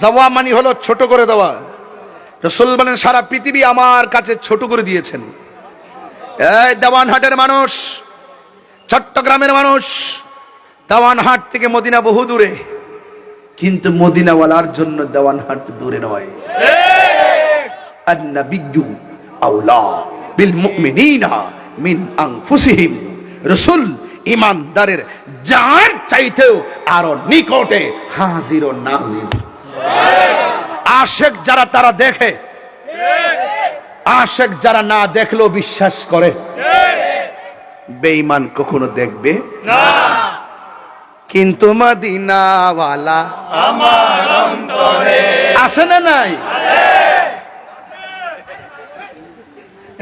যাওয়া মানে হলো ছোট করে দেওয়া। রসুল বলেন সারা পৃথিবী আমার কাছে ছোট করে দিয়েছেন। এই দেওয়ানহাটের মানুষ চট্টগ্রামের মানুষ দেওয়ানহাট থেকে মদিনা বহু দূরে। কিন্তু মদিনাওয়ালার জন্য দেওয়ানহাট দূরে নয়। আনফুসিহিম। রাসূল ইমানদারের জান চাইতেও আরও নিকটে হাজির ও নাজির। আশেক যারা তারা দেখে আশেক যারা না দেখলেও বিশ্বাস করে বেঈমান কখনো দেখবে? কিন্তু মদিনাওয়ালা আছে না নাই?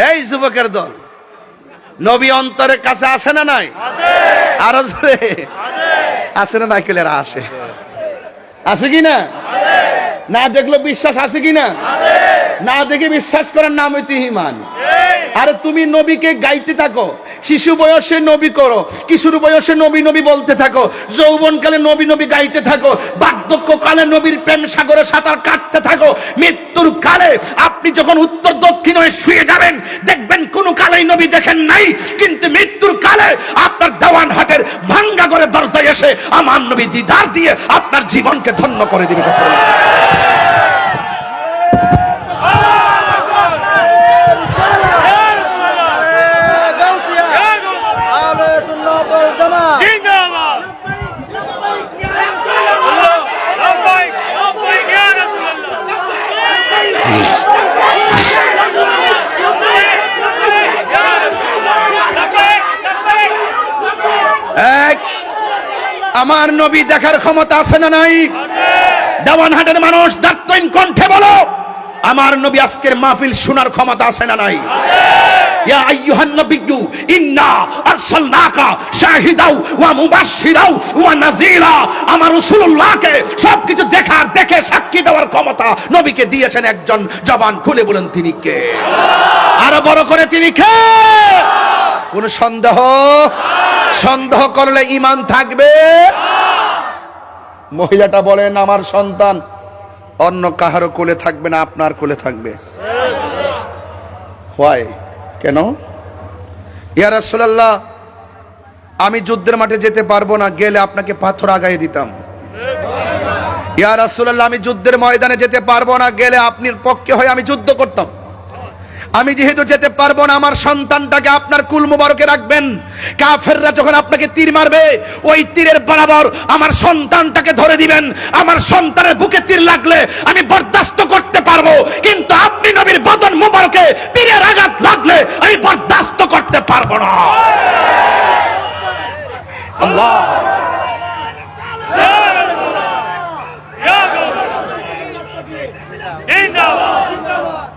এই যুবকের দল নবী অন্তরের কাছে আছে না নাই? আরও জোরে। আছে না নাই কেলেরা আসে আছে কি না? না দেখল বিশ্বাস আছে কি না? না দেখে বিশ্বাস করার নাম হইতে ইমান। আরে তুমি নবীকে গাইতে থাকো। শিশু বয়সে নবী করো। কিশোর বয়সে নবী নবী বলতে থাকো। যৌবন কালে নবী নবী গাইতে থাকো। বার্ধক্য কালে নবীর প্রেম সাগরে সাঁতার কাটতে থাকো। মৃত্যুর কালে আপনি যখন উত্তর দক্ষিণ হয়ে শুয়ে যাবেন, দেখবেন কোন কালেই নবী দেখেন নাই। কিন্তু মৃত্যুর কালে আপনার দেওয়ান হাটের ভাঙ্গা করে দরজায় এসে আমার নবী দিদার দিয়ে আপনার জীবনকে ধন্য করে দিবে। কথা আমার নবী দেখার ক্ষমতা আছে না নাই? দেওয়ানহাটের মানুষ দাত্তইন কণ্ঠে বলো, আমার নবী আজকের মাহফিল শোনার ক্ষমতা আছে না নাই? আমার সবকিছু দেখে সাক্ষী দেওয়ার ক্ষমতা নবীকে দিয়েছেন একজন জবান খুলে বলেন আরও বড় করে কোন সন্দেহ? সন্দেহ করলে ইমান থাকবে। মহিলাটা বলেন, আমার সন্তান অন্য কাহারও কোলে থাকবে না, আপনার কোলে থাকবে। হয় কেন? ইয়া রাসূলুল্লাহ, আমি যুদ্ধের মাঠে যেতে পারব না, গেলে আপনাকে পাথর আগায় দিতাম। ইয়া রাসূলুল্লাহ, আমি যুদ্ধের ময়দানে যেতে পারব না, গেলে আপনার পক্ষে হয়ে আমি যুদ্ধ করতাম। আমি যেহেতু যেতে পারব না, আমার সন্তানটাকে আপনার কুল মুবারকে রাখবেন। কাফেররা যখন আপনাকে তীর মারবে, ওই তীরের বরাবর আমার সন্তানটাকে ধরে দিবেন। আমার সন্তানের বুকে তীর লাগলে আমি বরদাস্ত করতে পারব, কিন্তু আপনি নবীর বদন মুবারকে তীরের আঘাত লাগলে আমি বরদাস্ত করতে পারব না আল্লাহ জিন্দাবাদ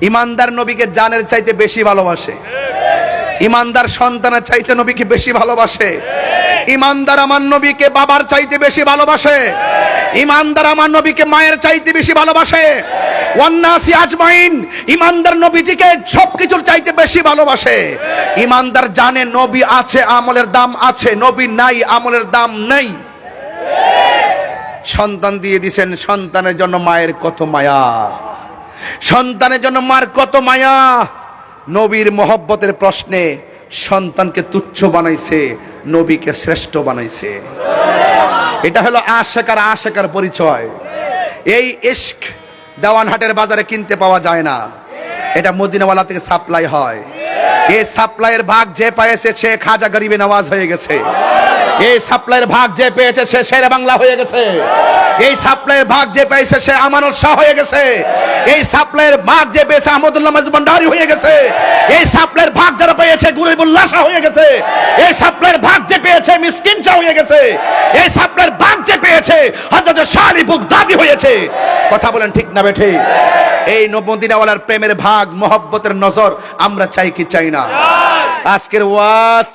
ইমানদার নবীকে জানের চাইতে বেশি ভালোবাসে। ইমানদার সন্তানের চাইতে নবীকে বেশি ভালোবাসে। ইমানদার আমার নবীকে বাবার চাইতে বেশি ভালোবাসে। ইমানদার আমার নবীকে মায়ের চাইতে বেশি ভালোবাসে। ওয়ান্নাসি আজমাইন, ইমানদার নবীজিকে সবকিছুর চাইতে বেশি ভালোবাসে। ইমানদার জানে নবী আছে, আমলের দাম আছে, নবী নাই, আমলের দাম নেই। সন্তান দিয়ে দিছেন, সন্তানের জন্য মায়ের কত মায়া। সন্তানের জন্য মার কত মায়া। নবীর মহব্বতের প্রশ্নে সন্তানকে তুচ্ছ বানাইছে, নবীকে শ্রেষ্ঠ বানাইছে। এটা হলো আশেকার আশেকার পরিচয়। এই ইস্ক দেওয়ানহাটের বাজারে কিনতে পাওয়া যায় না। এটা মদিনাওয়ালা থেকে সাপ্লাই হয়। এই সাপ্লাইয়ের ভাগ যে পেয়েছে সে খাজা গরিবে নওয়াজ হয়ে গেছে। এই সাপ্লাইয়ের ভাগ যে পেয়েছে সে শেরে বাংলা হয়ে গেছে। এই সাপ্লাইয়ের ভাগ যে পেয়েছে সে আমানত শাহ হয়ে গেছে। এই সাপ্লাইয়ের ভাগ যে পেয়েছে আহমদুল্লাহ মজবন্ডারি হয়ে গেছে। এই সাপ্লাইয়ের ভাগ যারা পেয়েছে গুরিবুল্লাহ শাহ হয়ে গেছে। এই সাপ্লাইয়ের ভাগ যে পেয়েছে মিসকিন শাহ হয়ে গেছে। এই সাপ্লাইয়ের ভাগ যে পেয়েছে হযরত শালি বুগদাদি হয়েছে। কথা বলেন ঠিক না বেঠে? এই নবদিনাওয়ালার প্রেমের ভাগ, মহব্বতের নজর আমরা চাই কি চাই না? আজকের ওয়াজ